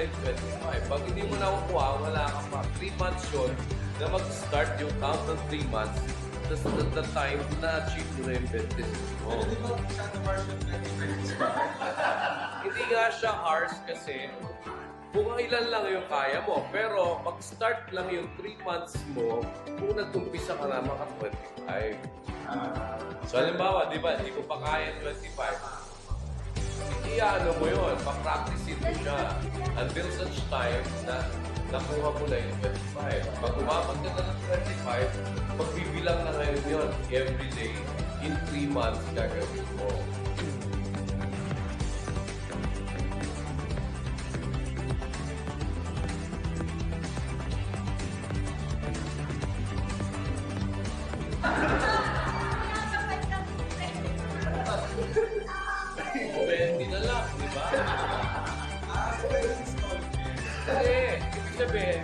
na yung 25. Pag hindi mo nakukuha, wala ka pa. 3 months yun na mag-start yung count ng 3 months. That's the, the time na achieve mo na yung 26 mo. Pero di ba masyado harsh yung 25 ba? Hindi nga siya harsh kasi kung ilan lang yung kaya mo. Pero mag-start lang yung 3 months mo kung nag-umpisa ka na maka 25. So halimbawa, di ba, hindi ko pa kaya 25. Iyaano mo yun, pa-practice mo siya until such time na nakuha mo na yung 25. Pag umabot ka na ng 25, magbibilang na ngayon yun every day in 3 months gagawin mo. Sabihin,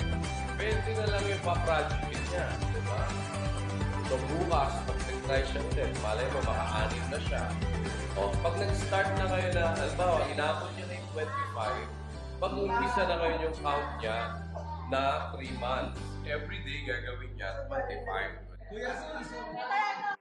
20 na lang yung pa-project niya, di ba? So bukas, pag nag-try siya ulit, malay mo, maka-anim na siya. O, pag nag-start na kayo na, halimbawa, inabot niya na yung 25, pag umpisa na kayo yung count niya na 3 months, every day gagawin niya 25. Kuya, so,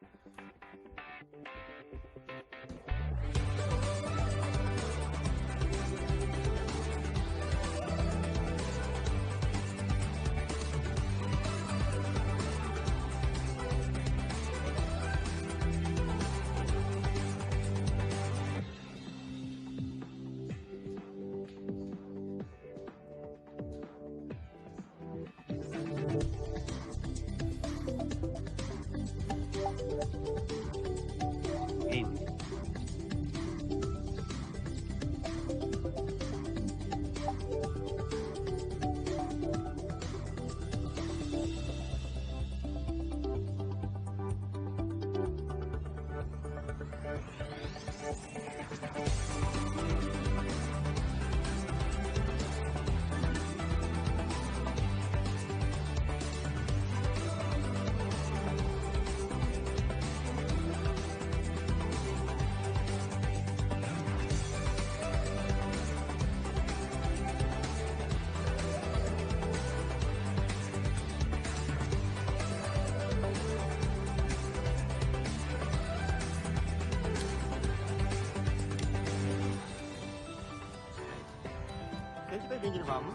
Ganito ba yung ginawa mo?